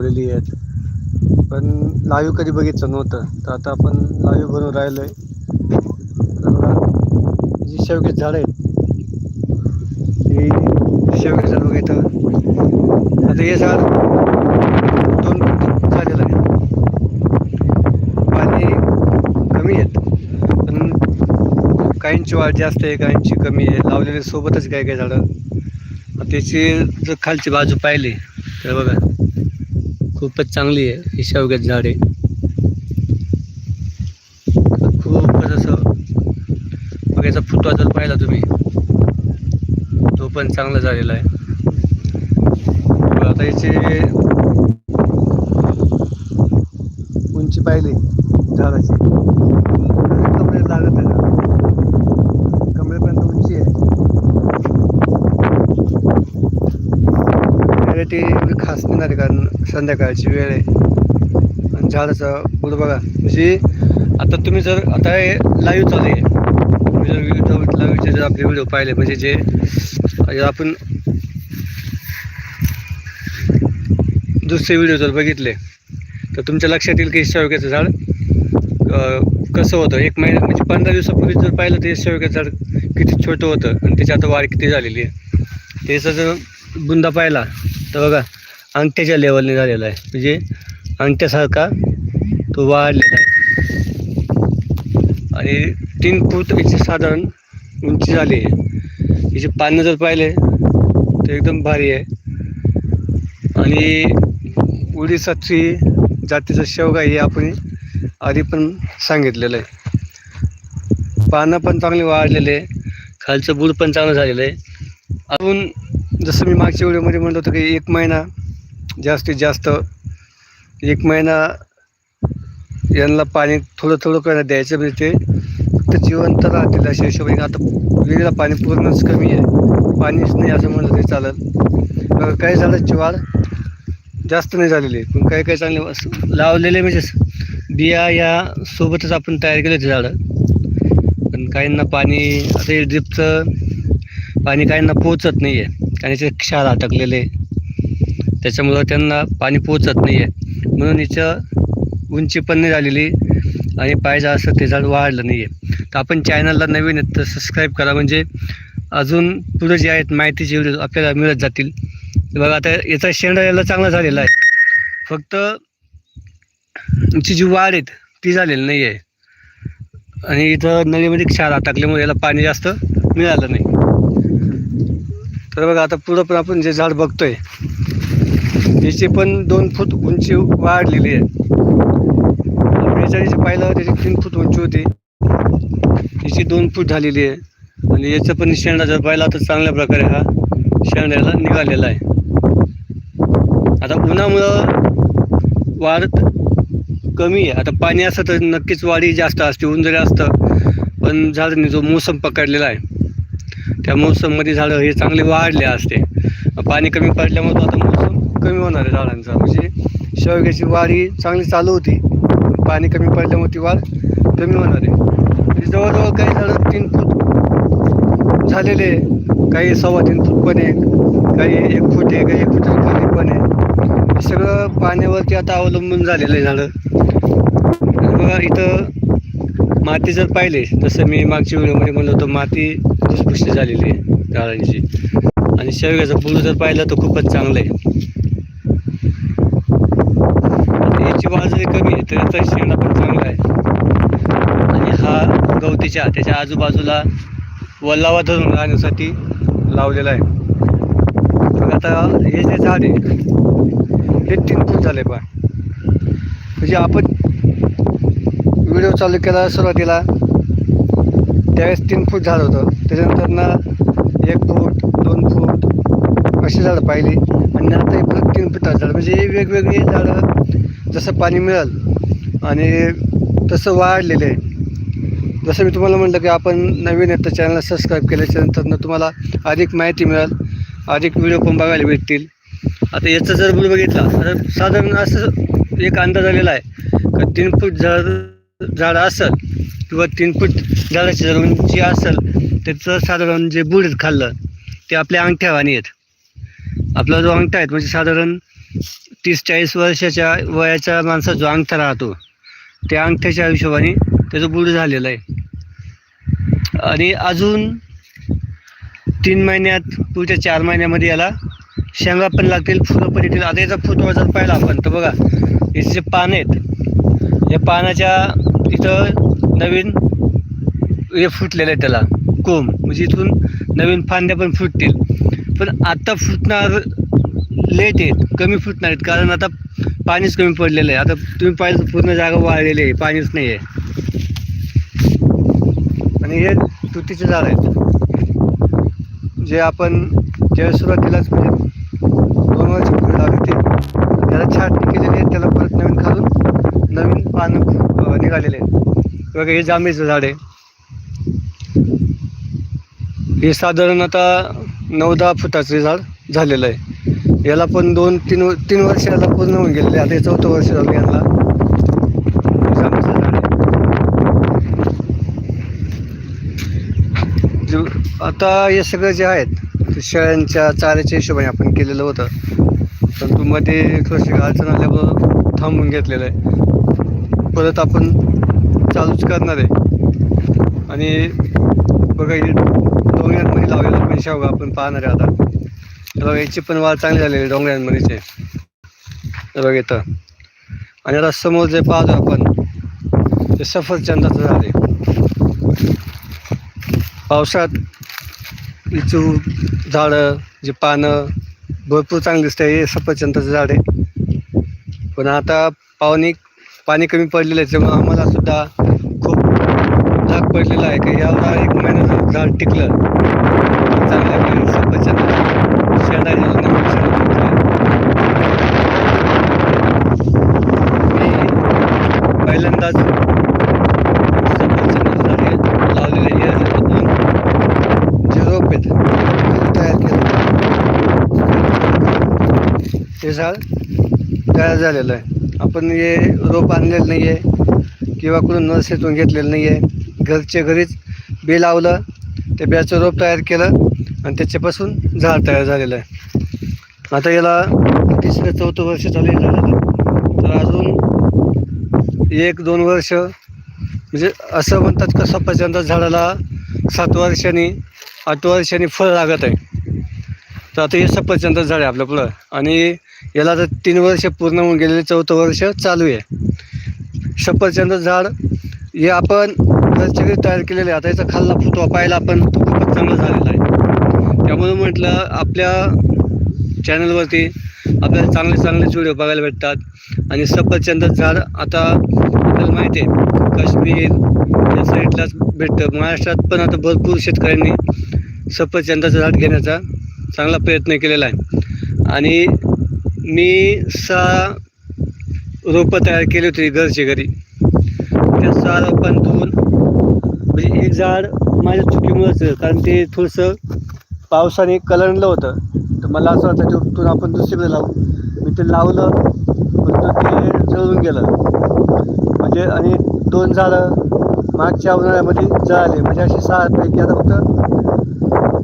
लावलेली आहेत. पण लाईव्ह कधी बघितलं नव्हतं. तर आता आपण लाईव्ह बनवून राहिलोय. आहे जी शेवगे झाड आहेत. ही शेवगे झाड बघितलं. आता हे झाड दोन झालेलं आहे पाणी कमी आहेत. पण काहींची वाढ जास्त आहे. काहींची कमी आहे. लावलेले सोबतच काय काही झाडं त्याची जर खालची बाजू पाहिली तर बघा. खूपच चांगली आहे ही शेवग्यात झाडे खूपच असं बघा याचा फुटवा जर पाहिला तुम्ही तो पण चांगला झालेला आहे. आता याची उंची पाहिली झाडाची. लागत आहे कमरेपर्यंत उंची आहे ती खास नाही कारण संध्याकाळची वेळ आहे. आणि झाडाचं बुड बघा. म्हणजे आता तुम्ही जर आता हे लाईव्ह चालू आहे. तुम्ही जर विविध लाईव्हचे जर आपले व्हिडिओ पाहिले म्हणजे जे आपण दुसरे व्हिडिओ जर बघितले तर तुमच्या लक्षात येईल की शेवग्याचं झाड कसं होतं? एक महिना म्हणजे पंधरा दिवसापूर्वी जर पाहिलं ते शेवग्याचं झाड किती छोटं होतं आणि त्याची आता वाढ किती झालेली आहे. त्याचा जर बुंदा पाहिला तर बघा अंगठ्याच्या लेवलने झालेला आहे. म्हणजे अंगठ्यासारखा तो वाढलेला आहे. आणि तीन फूट याची साधारण उंची झाली आहे. याची पानं जर पाहिले तर एकदम भारी आहे. आणि उडीसाची थ्री जातीचं शेवगा हे आपण आधी पण सांगितलेलं आहे. पानं पण चांगली वाढलेले आहे. खालचं बूड पण चांगलं झालेलं आहे. अजून जसं मी मागच्या व्हिडिओमध्ये म्हणलं होतं की एक महिना जास्तीत जास्त एक महिना यांना पाणी थोडं थोडं करायला द्यायचं म्हणजे ते फक्त जिवंत राहतील अशा हिशोबाने. आता विहिरीला पाणी पूर्णच कमी आहे. पाणीच नाही असं म्हणलं तरी चालेल. काही झालं वाढ जास्त नाही झालेली आहे. पण काही काही चांगले लावलेले म्हणजे बिया या सोबतच आपण तयार केले ते झाडं. पण काहींना पाणी आता ड्रिपचं पाणी काहींना पोचत नाही आहे कारण याचे क्षार अटकलेले आहे. त्याच्यामुळं त्यांना पाणी पोचत नाही आहे म्हणून हिचं उंची पण नाही झालेली आणि पाहिजे असं ते झाड वाढलं नाही आहे तर आपण चॅनलला नवीन आहेत तर सबस्क्राईब करा. म्हणजे अजून पुढे जे आहेत माहितीचे व्हिडिओ आपल्याला मिळत जातील. बघा आता याचा शेंडा याला चांगला झालेला आहे. फक्त याची जी वाढ आहेत ती झालेली नाही आहे आणि इथं नदीमध्ये क्षार अटकल्यामुळे याला पाणी जास्त मिळालं नाही. तर बघा आता पुढं पण आपण जे झाड बघतोय याची पण दोन फूट उंची वाढलेली आहे. बेचाळीस पाहिलं त्याची तीन फूट उंची होती. याची दोन फूट झालेली आहे. आणि याचं पण शेंडा जर पाहिला तर चांगल्या प्रकारे हा शेंड्याला निघालेला आहे. आता उन्हामुळं वाढ कमी आहे. आता पाणी असतं तर नक्कीच वाढी जास्त असते ऊन जरी असतं पण झाडांनी जो मोसम पकडलेला आहे त्या मोसममध्ये झाडं हे चांगले वाढले असते. पाणी कमी पडल्यामुळे तो आता मोसम कमी होणार आहे झाडांचा. म्हणजे शेवग्याची वाढ ही चांगली चालू होती. पाणी कमी पडल्यामुळे ती वाढ कमी होणार आहे. म्हणजे जवळजवळ काही झाडं तीन फूट झालेले आहे. काही सव्वा तीन फूट पण आहे. काही एक फूट आहे काही एक फूट खाली पण आहे. हे सगळं पाण्यावरती आता अवलंबून झालेलं आहे झाडं. बघा इथं माती जर पाहिले जसं मी मागच्या व्हिडिओमध्ये म्हणलं होतं माती भुसभुशीत झालेली आहे झाडांची आणि शेवग्याचा फुलं जर पाहिलं तर खूपच चांगलं आहे. याची बाजरी कमी आहे तर याचा पण चांगला आहे. आणि हा गवतीच्या त्याच्या आजूबाजूला वल्लावा धरून राहण्यासाठी लावलेला आहे. मग आता हे जे झाड आहे हे तीन फूट झाले पहा. म्हणजे आपण व्हिडिओ चालू केला सुरुवातीला त्यावेळेस तीन फूट झाड होतं. त्याच्यानंतर ना एक फूट दोन फूट अशी झाडं पाहिली. आणि आता परत तीन फुटाचं झाड. म्हणजे हे वेगवेगळी झाडं जसं पाणी मिळेल आणि तसं वाढलेले आहे. जसं मी तुम्हाला म्हटलं की आपण नवीन आहेत तर चॅनलला सबस्क्राईब केल्याच्यानंतर तुम्हाला अधिक माहिती मिळेल. अधिक व्हिडिओ पण बघायला भेटतील. आता याचं जर बोल बघितला तर साधारण असं एक अंदाज आलेला आहे. का तीन फूट झाड झाड असेल किंवा तीन फूट झाडाची जर उंची असेल त्याचं साधारण जे बुड खाल्लं ते आपल्या अंगठ्यावानी आहेत. आपला जो अंगठा आहे म्हणजे साधारण तीस चाळीस वर्षाच्या वयाच्या माणसाचा जो अंगठा राहतो त्या अंगठ्याच्या हिशोबाने त्याचं बुड झालेलं आहे. आणि अजून तीन महिन्यात पुढच्या चार महिन्यामध्ये याला शेंगा पण लागतील फुलं पण येतील. आता याचा फोटो जर पाहिला आपण तर बघा याचे जे पान आहेत या पानाच्या इथं नवीन हे फुटलेलं आहे त्याला कोंब. म्हणजे इथून नवीन फांद्या पण फुटतील. पण आता फुटणार लेट आहेत कमी फुटणार आहेत. कारण आता पाणीच कमी पडलेलं आहे. आता तुम्ही पाहिलं पूर्ण जागा वाळलेली आहे पाणीच नाही आहे. आणि हे तुतीचे झाड आहेत. जे आपण ज्या सुरुवातीलाच म्हणजे दोन वर्ष फुलं लावली होती त्याला छाटणी केलेली आहे. त्याला परत नवीन खालून नवीन पानं निघालेले आहेत. बघा हे जांभळीचं झाड आहे. हे साधारण आता नऊ दहा फुटाचं झाड झालेलं आहे. याला पण दोन तीन तीन वर्ष याला पूर्ण होऊन गेलेले आता हे चौथं वर्ष झालं याला जांभळीचं झाड आहे. आता हे सगळं जे आहेत शेळ्यांच्या चाऱ्याच्या हिशोबाने आपण केलेलं होतं. परंतु मध्ये थोडीशी अडचण आल्यामुळं थांबून घेतलेलं आहे. परत आपण चालूच करणार आहे. आणि बघा हे डोंगरांमध्ये लावलेलं पण शेवगा आपण पाहणार आहे आता. बघा याची पण वाढ चांगली झालेली आहे डोंगरांमध्येच. आहे बघा इथं. आणि आता समोर जे पाहतो आपण ते सफरचंदाचं झाड आहे. पावसात लिचू झाडं जे पानं भरपूर चांगली दिसतं हे सफरचंदाचं झाड आहे. पण आता पावनिक पाणी कमी पडलेलं आहे त्यामुळे आम्हाला सुद्धा खूप धाक पडलेला आहे की याला एक महिना झाड टिकलं. चांगल्या चांगलं सफरचंद शेंडा यायला मी पहिल्यांदाच सफरचंदाचं झाड हे लावलेलं हे जे रोप आहेत तयार केलं. हे झाड तयार झालेलं आहे. आपण हे रोप आणलेलं नाही आहे किंवा कुठून नर्सरीतून घेतलेलं नाही आहे घरच्या घरीच बी लावलं ते बियाचं रोप तयार केलं आणि त्याच्यापासून झाड तयार झालेलं आहे. आता याला तिसरं चौथं वर्ष चालू आहे झालेलं तर अजून एक दोन वर्ष म्हणजे असं म्हणतात का सफरचंद झाडाला सात वर्षांनी आठ वर्षांनी फळ लागत आहे. तर आता हे सफरचंद झाड आहे आपलं पुढं आणि याला तर तीन वर्ष पूर्ण होऊन गेलेले चौथं वर्ष चालू आहे. सफरचंद झाड हे आपण घरचे तयार केलेलं आहे. आता याचा खाल्ला फुटवा पाहिला आपण तो खूपच चांगला झालेला आहे. त्यामुळे म्हटलं आपल्या चॅनलवरती आपल्याला चांगले चांगले व्हिडिओ बघायला भेटतात. आणि सफरचंद झाड आता आपल्याला माहिती आहे काश्मीर या साईडलाच भेटतं. महाराष्ट्रात पण आता भरपूर शेतकऱ्यांनी सफरचंदाचं झाड घेण्याचा चांगला प्रयत्न केलेला आहे. आणि मी सहा रोपं तयार केली होती घरची घरी. त्या सहा रोपांतून म्हणजे एक झाड माझ्या चुकीमुळेच कारण ते थोडंसं पावसाने कलंडलं होतं. तर मला असं वाटतं ते आपण दुसरीकडे लावू. मी ते लावलं फक्त ते जळून गेलं. म्हणजे आणि दोन झाडं मागच्या उन्हाळ्यामध्ये जळाले. म्हणजे असे सहा पैकी आता फक्त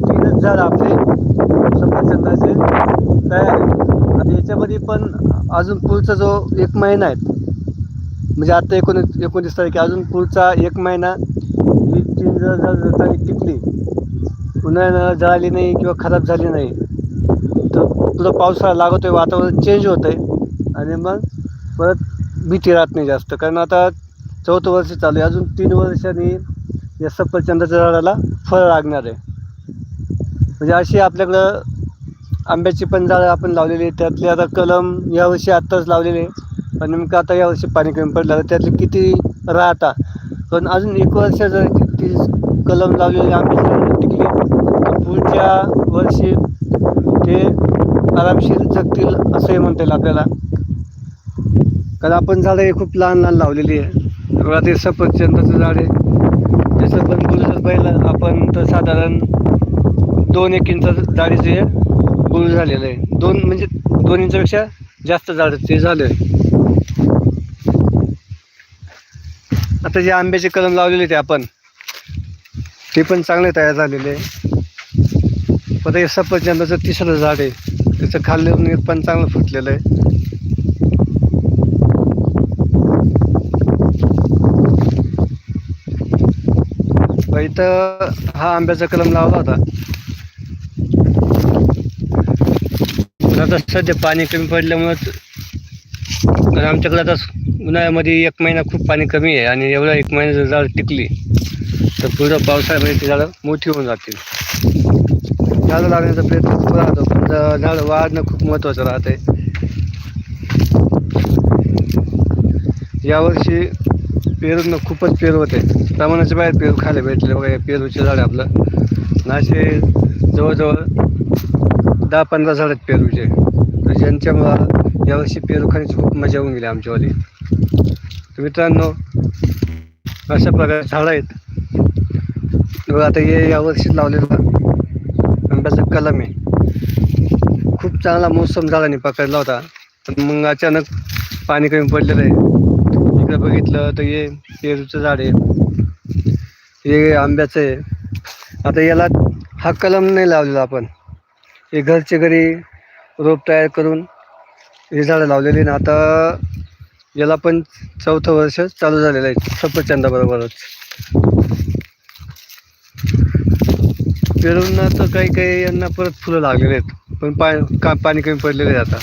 तीनच झाड आपले सफरचंदाचे तयार आहे आणि याच्यामध्ये पण अजून पुढचा जो एक महिना आहे म्हणजे आता एकोणीस एकोणतीस तारीख अजून पुढचा एक महिना ही तीन जर जर टिकली उन्हाळ्यानं जळाली नाही किंवा खराब झाली नाही तर पुढं पावसाळा लागत आहे वातावरण चेंज होत आहे आणि मग परत भीती राहत नाही जास्त. कारण आता चौथं वर्ष चालू आहे अजून तीन वर्षांनी या सफरचंदाच्या झाडाला फळ लागणार आहे. म्हणजे अशी आपल्याकडं आंब्याची पण झाडं आपण लावलेली आहे त्यातली आता कलम यावर्षी आत्ताच लावलेले आहे. पण नेमकं आता यावर्षी पाणी कमी पडलं. तर त्यातले किती राहता? पण अजून एक वर्ष जर ती कलम लावलेली आंब्याची टिकली पुढच्या वर्षी ते आरामशीर जगतील असंही म्हणता येईल आपल्याला. कारण आपण झाडं हे खूप लहान लहान लावलेली आहे. बघा ते सफरचंदाचं झाड आहे. त्याचं पण पहिलं जर पाहिलं आपण तर साधारण दोन एक इंच जाडीचं हे गुळ झालेलं आहे. दोन म्हणजे दोन इंचपेक्षा जास्त जाड ते झालं आता जे आंब्याचे कलम लावलेले ते आपण ते पण चांगले तयार झालेले आता हे सफरचंदाचं तिसरं झाड आहे. त्याचं खाल्लं पण चांगलं फुटलेलं आहे. इथं हा आंब्याचा कलम लावला होता. आता सध्या पाणी कमी पडल्यामुळं तर आमच्याकडे आता उन्हाळ्यामध्ये एक महिना खूप पाणी कमी आहे आणि एवढा एक महिना जर झाड टिकली तर पुढं पावसाळ्यामध्ये ती झाडं मोठी होऊन जातील. झाडं लागण्याचा प्रयत्न खूप राहतो पण झाड झाडं वाढणं खूप महत्त्वाचं राहते यावर्षी पेरूनं खूपच पेरू होते. प्रमाणाच्या बाहेर पेरू खायला भेटले बघा पेरूचे झाड आपलं. नाशे जवळजवळ दहा पंधरा झाड आहेत पेरूचे तर ज्यांच्यामुळं यावर्षी पेरू खाण्याची खूप मजा होऊन गेली आमच्यावाली. तर मित्रांनो अशा प्रकारे झाडं आहेत. आता हे यावर्षी लावलेलं आंब्याचा कलम आहे. खूप चांगला मोसम झाडाने पकडला होता. पण मग अचानक पाणी कमी पडलेलं आहे. इकडं बघितलं तर हे पेरूचं झाड आहे. हे आंब्याचं आहे. आता याला हा कलम नाही लावलेला आपण. हे घरचे घरी रोप तयार करून हे झाडं लावलेली ना आता याला पण चौथं वर्ष चालू झालेलं आहे. सफरचंदाबरोबरच. पेरूंना तर काही काही यांना परत फुलं लागलेले आहेत. पण पा का पाणी कमी पडलेले आहे आता.